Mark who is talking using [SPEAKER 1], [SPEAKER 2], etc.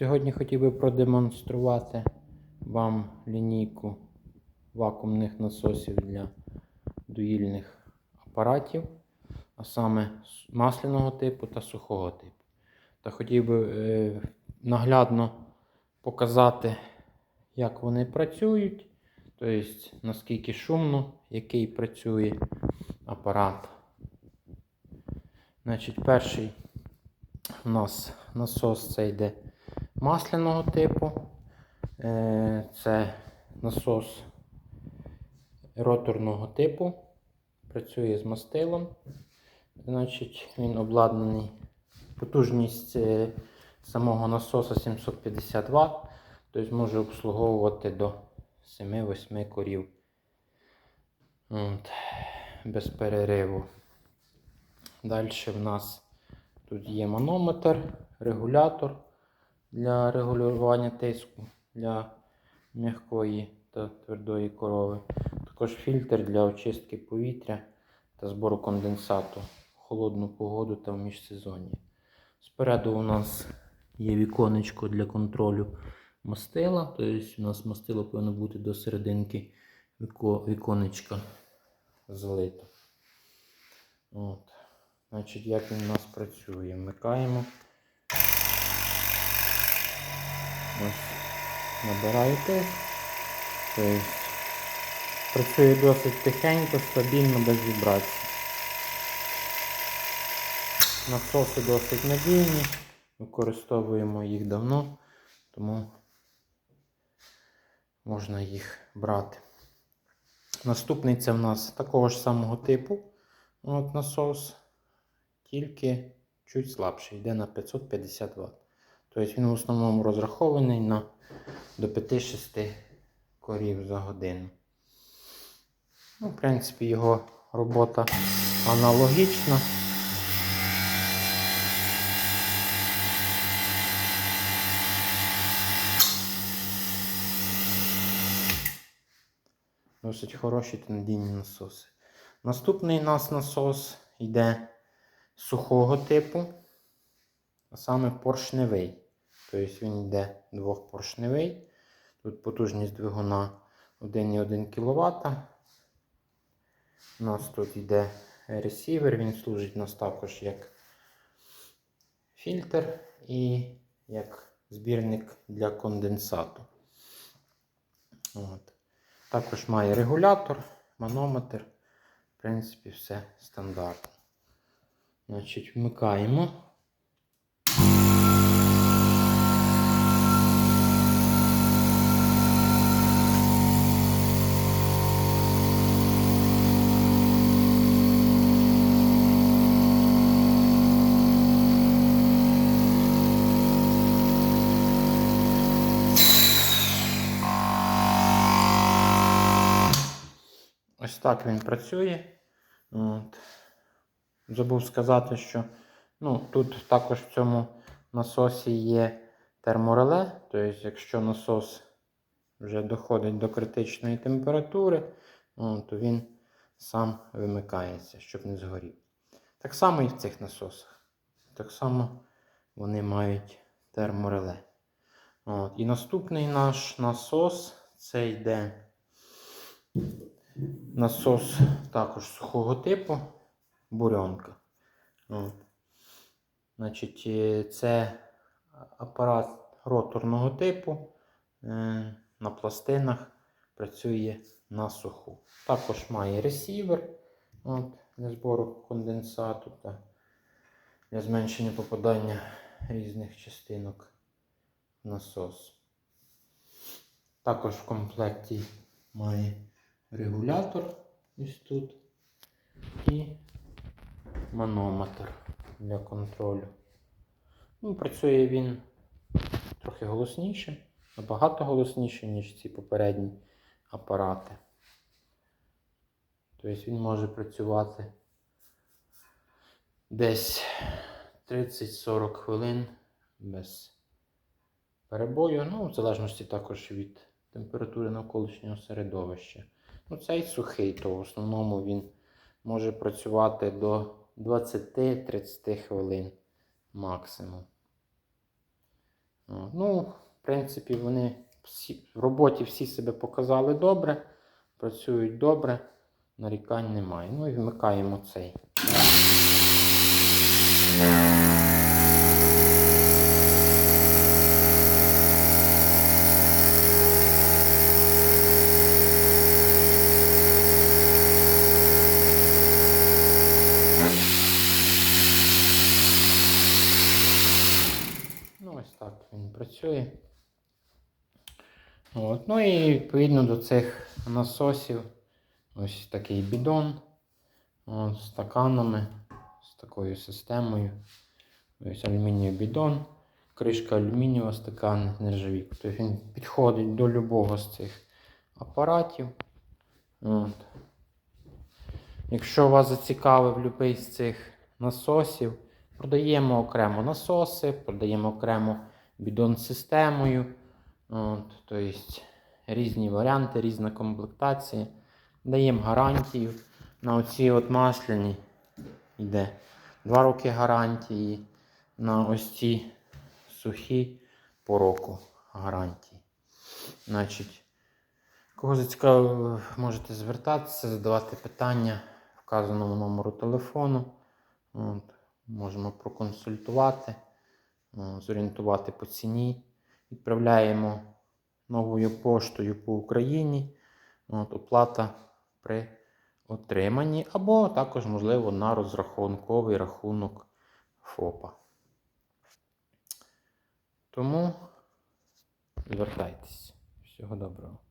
[SPEAKER 1] Сьогодні хотів би продемонструвати вам лінійку вакуумних насосів для доїльних апаратів, а саме масляного типу та сухого типу. Та хотів би е, наглядно показати, як вони працюють, тобто наскільки шумно, який працює апарат. Значить, перший у нас насос це йде масляного типу. Е, Це насос роторного типу. Працює з мастилом. Значить, він обладнаний. Потужність е, самого насоса 750 Вт, тобто може обслуговувати до 7-8 корів. От, без перериву. Далі в нас тут є манометр, регулятор для регулювання тиску для м'якої та твердої корови. Також фільтр для очистки повітря та збору конденсату в холодну погоду та в міжсезонні. Спереду у нас є віконечко для контролю мастила. Тобто у нас мастило повинно бути до серединки віконечка залито. От. Значить, як він у нас працює? Вмикаємо. Ось набираю. Тобто працює досить тихенько, стабільно, без вібрацій. Насоси досить надійні, використовуємо їх давно, тому можна їх брати. Наступний це в нас такого ж самого типу от насос, тільки чуть слабший, йде на 550 Вт. Тобто він в основному розрахований на до 5-6 корів за годину. Ну, в принципі, його робота аналогічна. Досить хороші та насоси. Наступний у нас насос йде сухого типу, а саме поршневий. Тобто він йде двохпоршневий. Тут потужність двигуна 1,1 кВт. У нас тут йде ресівер, він служить у нас також як фільтр і як збірник для конденсату. От. Також має регулятор, манометр. В принципі, все стандартно. Значить, вмикаємо. Ось так він працює. От. Забув сказати, що ну, тут також в цьому насосі є термореле. Тобто, якщо насос вже доходить до критичної температури, о, то він сам вимикається, щоб не згорів. Так само і в цих насосах. Так само вони мають термореле. От. І наступний наш насос це йде насос також сухого типу бурьонка. Значить, е, це апарат роторного типу е, на пластинах працює на суху. Також має ресівер от, для збору конденсату та для зменшення попадання різних частинок в насос. Також в комплекті має регулятор ось тут і манометр для контролю. Ну, працює він трохи голосніше, набагато голосніше, ніж ці попередні апарати. Тобто він може працювати десь 30-40 хвилин без перебою, ну, в залежності також від температури навколишнього середовища. Ну, цей сухий, то в основному він може працювати до 20-30 хвилин максимум. Ну, в принципі, вони всі, в роботі всі себе показали добре, працюють добре, нарікань немає. Ну і вмикаємо цей. Ну, ось так він працює. От. Ну і відповідно до цих насосів ось такий бідон от, з стаканами, з такою системою. Ось алюмінієвий бідон, кришка алюмінієва, стакан нержавійка. Тобто він підходить до любого з цих апаратів. От. Якщо вас зацікавив будь-який з цих насосів, продаємо окремо насоси, продаємо окремо бідон системою. От, тобто різні варіанти, різна комплектація. Даємо гарантію. На оці от масляні йде 2 роки гарантії. На ось ці сухі по року гарантії. Значить, Кого зацікавило, можете звертатися, задавати питання вказаному номеру телефону. От, можемо проконсультувати, зорієнтувати по ціні. Відправляємо новою поштою по Україні. От, оплата при отриманні, або також, можливо, на розрахунковий рахунок ФОПа. Тому звертайтесь. Всього доброго.